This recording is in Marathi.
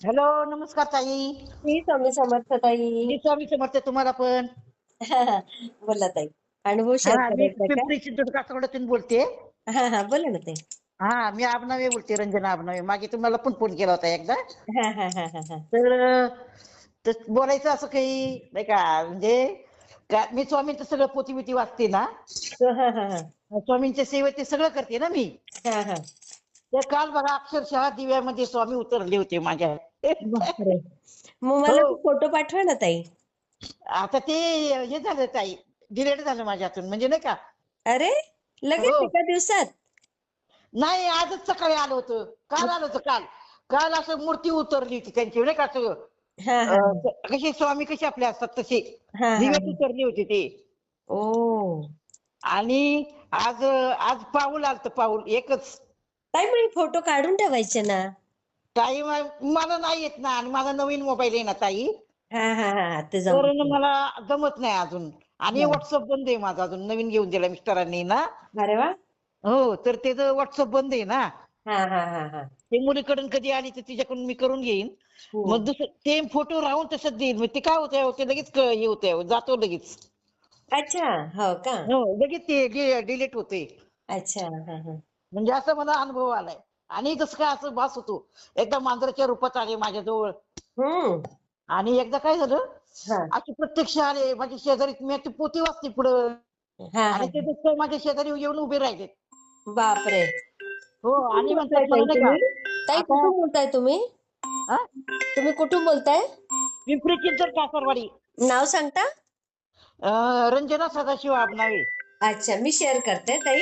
हॅलो नमस्कार ताई. श्री स्वामी समर्थ ताई. मी स्वामी समर्थ तुम्हाला पण. बोला ताई. अनुभव हा, शेअर मी करायचा पिंपरी चिंचवड कासरवड्यातून बोलते. हा हा बोला ना ताई. हा मी आबनावे बोलते रंजना आबनावे. मागे तुम्हाला पण फोन केला होता एकदा. हा हा हा हा हा. तर तर बोलायचं असं काही नाही का? म्हणजे का मी स्वामींचं सगळं पोती बिती वाचते ना. हा हा हा. स्वामींच्या सेवेत ते सगळं करते ना मी. हा हा. तर काल बघा अक्षरशः दिव्यामध्ये स्वामी उतरले होते माझ्या. बापरे. मग मला हो. फोटो पाठवा ना ताई. आता ते हे झालं ताई. डिलेट झालं माझ्यातून म्हणजे नाही का? अरे लगेच हो. एका दिवसात? नाही आजच सकाळी आलं होतं. काल आलं होतं काल. काल असं मूर्ती उतरली होती त्यांची नाही का असं? हा हा अं, कसे स्वामी कसे आपले असतात तसे. हा हा दिव्यात उतरली होती ते. ओ. आणि आज आज पाऊल आलत पाऊल. एकच ताई हे फोटो काढून ठेवायचे ना. ताई मा- मला नाही येत ना आणि माझा नवीन मोबाईल आहे ना ताई. हा हा हा ते मला जमत नाही अजून. आणि हा. व्हॉट्सअप बंद आहे माझा अजून. नवीन घेऊन दिला मिस्टरांनी ना. अरे वा. हो तर त्याचं व्हॉट्सअप बंद आहे ना. हा हा हा हा. ते मुलीकडून कधी आली तर तिच्याकडून मी करून घेईन. हम्म. मग दुसरं ते फोटो राहून तसंच देईल मग ते काय होतंय ते लगेच क- हे होतंय जातो लगेच. अच्छा हो का? हो लगेच ते डिलीट होते अच्छा हा हा. म्हणजे असं मला अनुभव आलाय. आणि जसं काय असं भास होतो. एकदा मांजराच्या रूपात आले माझ्याजवळ. हम्म. आणि एकदा काय झालं? असे प्रत्यक्ष आले. माझ्या शेजारी मी ती पोती वाचते पुढं. हा आणि ते दुसरं माझ्या शेजारी येऊन उभे राहिले. बापरे. हो आणि आता- कुठून बोलताय तुम्ही? तुम्ही कुठून बोलताय? पिंपरी चिंचवड कासरवाडी. नाव सांगता? रंजना सदाशिव आबनावे. अच्छा मी शेअर करते ताई.